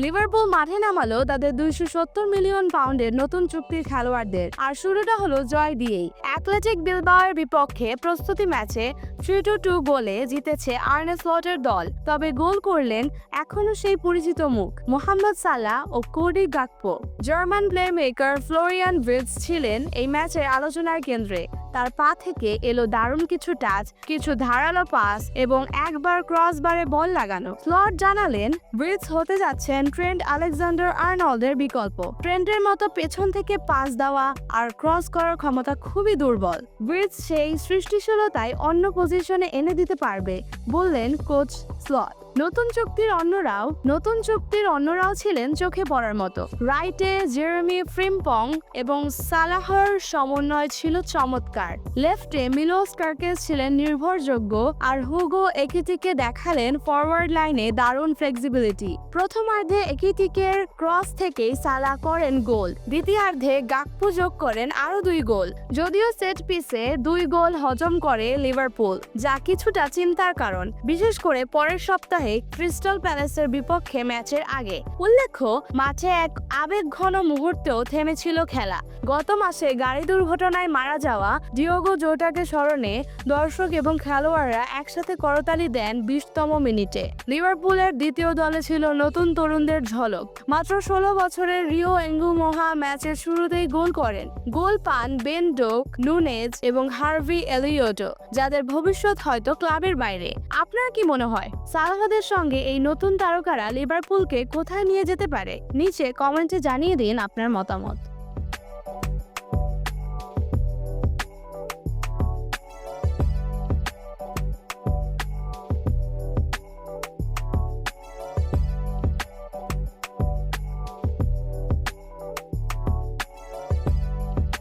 Liverpool মাঠে নামালো তাদের দুইশো সত্তর মিলিয়ন পাউন্ডের নতুন চুক্তির খেলোয়াড়দের। আর শুরুটা হলো জয় দিয়েই। অ্যাথলেটিক বিলবাওয়ের বিপক্ষে প্রস্তুতি ম্যাচে থ্রি টু টু গোলে জিতেছে আর্নে স্লটের দল, তবে গোল করলেন এখনও সেই পরিচিত মুখ, মোহাম্মদ সালাহ ও Cody Gakpo. German playmaker Florian Wirtz ছিলেন এই ম্যাচের আলোচনার কেন্দ্রে। তার পা থেকে এলো দারুণ কিছু টাচ, কিছু ধারালো পাস এবং একবার ক্রসবারে বল লাগানো। স্লট জানালেন, ব্রিজ হতে যাচ্ছেন ট্রেন্ড আলেকজান্ডার আর্নল্ডের বিকল্প। ট্রেন্ডের মতো পেছন থেকে পাস দেওয়া আর ক্রস করার ক্ষমতা খুবই দুর্বল। ব্রিজ সেই সৃষ্টিশীলতায় অন্য পজিশনে এনে দিতে পারবে, বললেন কোচ স্লট নতুন চুক্তির অন্যরাও, নতুন চুক্তির অন্যরাও ছিলেন চোখে পড়ার মতো। রাইটে জেরেমি ফ্রিম্পং এবং সালাহর সমন্বয় ছিল চমৎকার। লেফটে মিলোস কার্কেস ছিলেন নির্ভরযোগ্য আর হুগো একিটিকে দেখালেন ফরওয়ার্ড লাইনে দারুণ ফ্লেক্সিবিলিটি। প্রথমার্ধে একিটিকের ক্রস থেকেই সালা করেন গোল, দ্বিতীয়ার্ধে গাকপু যোগ করেন আরও দুই গোল। যদিও সেট পিসে দুই গোল হজম করে লিভারপুল, যা কিছুটা চিন্তার কারণ, বিশেষ করে পরের সপ্তাহে। ক্রিস্টাল প্যালেসের বিপক্ষে ম্যাচের আগে। উল্লেখ্য, মাঠে এক আবেগ ঘন মুহূর্তেও থেমেছিল খেলা। গত মাসে গাড়ি দুর্ঘটনায় মারা যাওয়া ডিওগো জোটাকে স্মরণে দর্শক এবং খেলোয়াড়রা একসাথে করতালি দেন বিশতম মিনিটে। লিভারপুলের দ্বিতীয় দলে ছিল নতুন তরুণদের ঝলক। মাত্র ষোলো বছরের রিও এঙ্গু মোহা ম্যাচের শুরুতেই গোল করেন। গোল পান বেন ডোক, নুনেজ এবং হার্ভি এলিওটো যাদের ভবিষ্যৎ হয়তো ক্লাবের বাইরে। আপনার কি মনে হয়? সালাহাদের সঙ্গে এই নতুন তারকারা লিভারপুলকে কোথায় নিয়ে যেতে পারে? নিচে কমেন্টে জানিয়ে দিন আপনার মতামত।